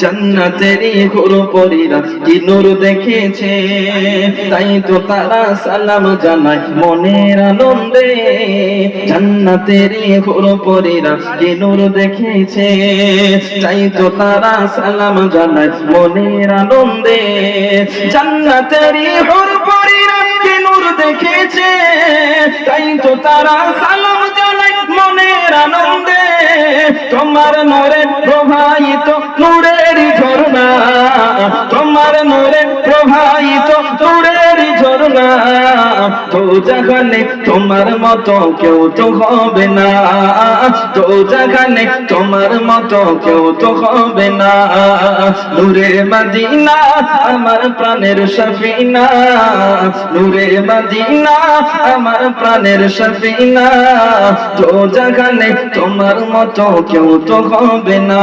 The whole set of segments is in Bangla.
জান্নাতেরই হুরু পরীরা কি নূর দেখেছে? তাই তো তারা সালাম জানায় মনের আনন্দে। জান্নাতেরই হুরু পরীরা কি নূর দেখেছে? তাই তো তারা সালাম জানায় মনের আনন্দে। জান্নাতেরই হুরু পরীরা কি নূর দেখেছে? তাই তো তারা তোমার নূরে প্রভাবিত নূরের ঝর্ণা তো তোমার মতো কেউ তো হবে না। তো জাগানে তোমার মতো কেউ তো হবে না। নূরে মদিনা, আমার প্রাণের সফিনা। নূরে মদিনা, আমার প্রাণের সফিনা। তো জাগানে তোমার মতো কেউ তো হবে না।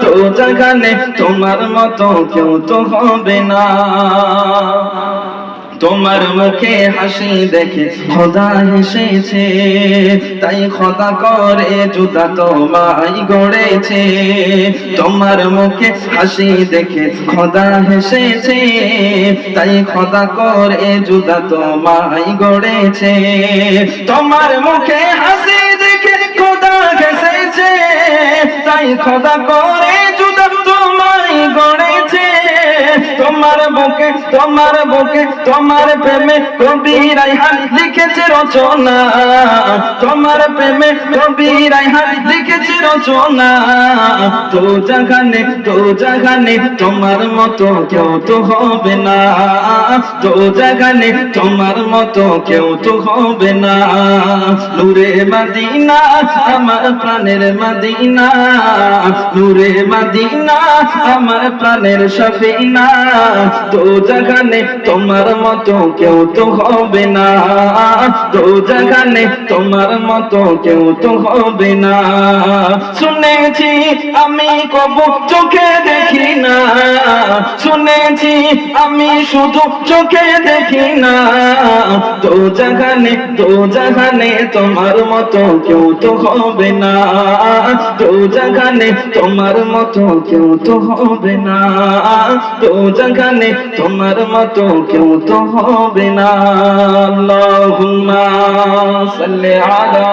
তো জাগানে তোমার মতো কেউ তো হবে না। তোমার মুখে হাসি দেখে খোদা হেসেছে, তাই খোদা করে জুদা তোমায় গড়েছে। তোমার মুখে হাসি দেখে খোদা হেসেছে, তাই খোদা করে জুদা তোমায় গড়েছে। তোমার মুখে হাসি দেখে খোদা হেসেছে, তাই খোদা করে বুকে তোমার বুকে তোমার প্রেমে কবি রাইহান লিখেছে রচনা। তোমার প্রেমে কবি রাইহান লিখেছে রচনা। তো জাগানে তো জাগানে, তোমার মতো কেউ তো হবে না। তো জাগানে, তোমার মতো কেউ তো হবে না। নূরে মদিনা, আমার প্রাণের মদিনা। নূরে মদিনা, আমার প্রাণের সফিনা। তো জাগানে তোমার মতো কেউ তো হবে না। তো জাগানে তোমার মতো কেউ তো হবে না। শুনেছি আমি কব চোখে দেখি না। শুনেছি আমি শুধু চোখে দেখি না। তো জাগানে তো জাগানে তোমার মতো কেউ তো হবে না। তো জাগানে তোমার মতো কেউ তো হবে না। তো জাগানে তোমার মতো কেউ তো হবে না। আল্লাহুম্মা সাল্লি আলা